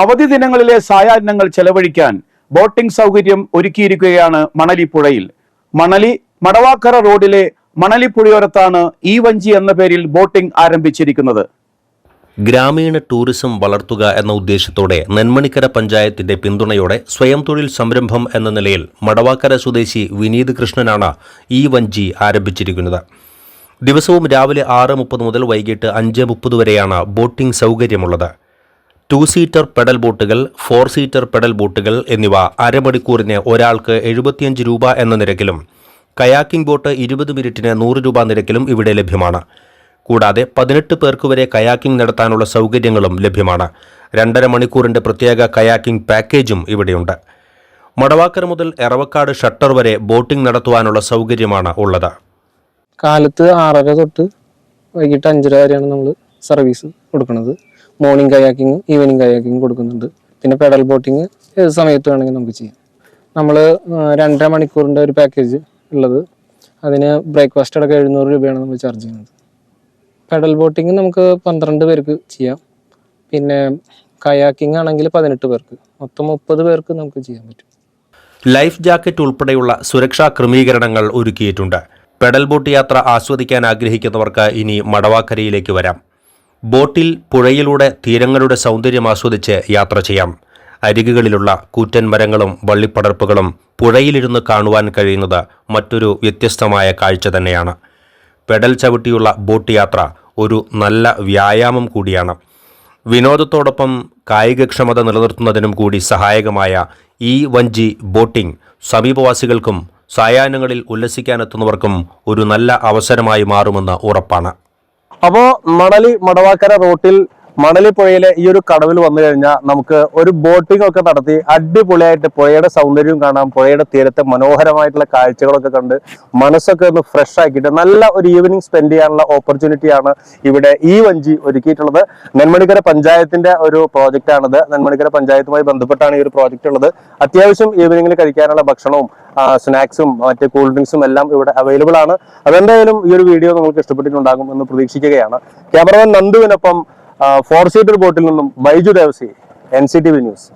അവധി ദിനങ്ങളിലെ സായാഹ്നങ്ങൾ ചെലവഴിക്കാൻ ബോട്ടിംഗ് സൗകര്യം ഒരുക്കിയിരിക്കുകയാണ് മണലി പുഴയിൽ മണലി മടവാക്കര റോഡിലെ മണലി പുഴയോരത്താണ് ഈ വഞ്ചി എന്ന പേരിൽ ബോട്ടിംഗ് ആരംഭിച്ചിരിക്കുന്നത്. ഗ്രാമീണ ടൂറിസം വളർത്തുക എന്ന ഉദ്ദേശത്തോടെ നെന്മണിക്കര പഞ്ചായത്തിന്റെ പിന്തുണയോടെ സ്വയം തൊഴിൽ സംരംഭം എന്ന നിലയിൽ മടവാക്കര സ്വദേശി വിനീത് കൃഷ്ണനാണ് ഈ വഞ്ചി ആരംഭിച്ചിരിക്കുന്നത്. ദിവസവും രാവിലെ ആറ് മുപ്പത് മുതൽ വൈകിട്ട് അഞ്ച് മുപ്പത് വരെയാണ് ബോട്ടിംഗ് സൗകര്യമുള്ളത്. ടു സീറ്റർ പെഡൽ ബോട്ടുകൾ ഫോർ സീറ്റർ പെഡൽ ബോട്ടുകൾ എന്നിവ അരമണിക്കൂറിന് ഒരാൾക്ക് എഴുപത്തിയഞ്ച് രൂപ എന്ന നിരക്കിലും കയാക്കിംഗ് ബോട്ട് ഇരുപത് മിനിറ്റിന് നൂറ് രൂപ നിരക്കിലും ഇവിടെ ലഭ്യമാണ്. കൂടാതെ പതിനെട്ട് പേർക്ക് വരെ കയാക്കിംഗ് നടത്താനുള്ള സൗകര്യങ്ങളും ലഭ്യമാണ്. രണ്ടര മണിക്കൂറിന്റെ പ്രത്യേക കയാക്കിംഗ് പാക്കേജും ഇവിടെയുണ്ട്. മടവാക്കര മുതൽ എറവക്കാട് ഷട്ടർ വരെ ബോട്ടിംഗ് നടത്തുവാനുള്ള സൗകര്യമാണ് ഉള്ളത്. കാലത്ത് ആറര തൊട്ട് വൈകിട്ട് അഞ്ചര വരെയാണ് നമ്മൾ സർവീസ് കൊടുക്കുന്നത്. മോർണിംഗ് കയാക്കിങ് ഈവനിങ് കയാക്കിങ് കൊടുക്കുന്നുണ്ട്. പിന്നെ പെഡൽ ബോട്ടിങ് ഏത് സമയത്ത് വേണമെങ്കിൽ നമുക്ക് ചെയ്യാം. നമ്മൾ രണ്ടര മണിക്കൂറിന്റെ ഒരു പാക്കേജ് ഉള്ളത്. അതിന് ബ്രേക്ക്ഫാസ്റ്റ് അടക്കം എഴുന്നൂറ് രൂപയാണ് നമ്മൾ ചാർജ് ചെയ്യുന്നത്. പെഡൽ ബോട്ടിങ് നമുക്ക് പന്ത്രണ്ട് പേർക്ക് ചെയ്യാം. പിന്നെ കയാക്കിംഗ് ആണെങ്കിൽ പതിനെട്ട് പേർക്ക്. മൊത്തം മുപ്പത് പേർക്ക് നമുക്ക് ചെയ്യാൻ പറ്റും. ലൈഫ് ജാക്കറ്റ് ഉൾപ്പെടെയുള്ള സുരക്ഷാ ക്രമീകരണങ്ങൾ ഒരുക്കിയിട്ടുണ്ട്. പെഡൽ ബോട്ട് യാത്ര ആസ്വദിക്കാൻ ആഗ്രഹിക്കുന്നവർക്ക് ഇനി മടവാക്കരയിലേക്ക് വരാം. ബോട്ടിൽ പുഴയിലൂടെ തീരങ്ങളുടെ സൗന്ദര്യം ആസ്വദിച്ച് യാത്ര ചെയ്യാം. അരികുകളിലുള്ള കൂറ്റൻ മരങ്ങളും വള്ളിപ്പടർപ്പുകളും പുഴയിലിരുന്ന് കാണുവാൻ കഴിയുന്നത് മറ്റൊരു വ്യത്യസ്തമായ കാഴ്ച തന്നെയാണ്. പെടൽ ചവിട്ടിയുള്ള ബോട്ട് യാത്ര ഒരു നല്ല വ്യായാമം കൂടിയാണ്. വിനോദത്തോടൊപ്പം കായികക്ഷമത നിലനിർത്തുന്നതിനും കൂടി സഹായകമായ ഈ വഞ്ചി ബോട്ടിംഗ് സമീപവാസികൾക്കും സായാഹ്നങ്ങളിൽ ഉല്ലസിക്കാനെത്തുന്നവർക്കും ഒരു നല്ല അവസരമായി മാറുമെന്ന് ഉറപ്പാണ്. അപ്പോ മണലി മടവാക്കര റോട്ടിൽ മണലി പുഴയിലെ ഈ ഒരു കടവിൽ വന്നു കഴിഞ്ഞാൽ നമുക്ക് ഒരു ബോട്ടിംഗ് ഒക്കെ നടത്തി അടിപൊളിയായിട്ട് പുഴയുടെ സൗന്ദര്യം കാണാം പുഴയുടെ തീരത്തെ മനോഹരമായിട്ടുള്ള കാഴ്ചകളൊക്കെ കണ്ട് മനസ്സൊക്കെ ഒന്ന് ഫ്രഷ് ആക്കിയിട്ട് നല്ല ഒരു ഈവനിങ് സ്പെൻഡ് ചെയ്യാനുള്ള ഓപ്പർച്യൂണിറ്റിയാണ് ഇവിടെ ഈ വഞ്ചി ഒരുക്കിയിട്ടുള്ളത്. നെന്മണിക്കര പഞ്ചായത്തിന്റെ ഒരു പ്രോജക്റ്റ് ആണിത്. നെന്മണിക്കര പഞ്ചായത്തുമായി ബന്ധപ്പെട്ടാണ് ഈ ഒരു പ്രോജക്റ്റ് ഉള്ളത്. അത്യാവശ്യം ഈവനിങ്ങിൽ കഴിക്കാനുള്ള ഭക്ഷണവും സ്നാക്സും മറ്റ് കൂൾ ഡ്രിങ്ക്സും എല്ലാം ഇവിടെ അവൈലബിൾ ആണ്. അതെന്തായാലും ഈ ഒരു വീഡിയോ നിങ്ങൾക്ക് ഇഷ്ടപ്പെട്ടിട്ടുണ്ടാകും എന്ന് പ്രതീക്ഷിക്കുകയാണ്. ക്യാമറമാൻ നന്ദുവിനൊപ്പം ഫോർ സീറ്റർ ബോട്ടിൽ നിന്നും Baiju Devasi N C T V news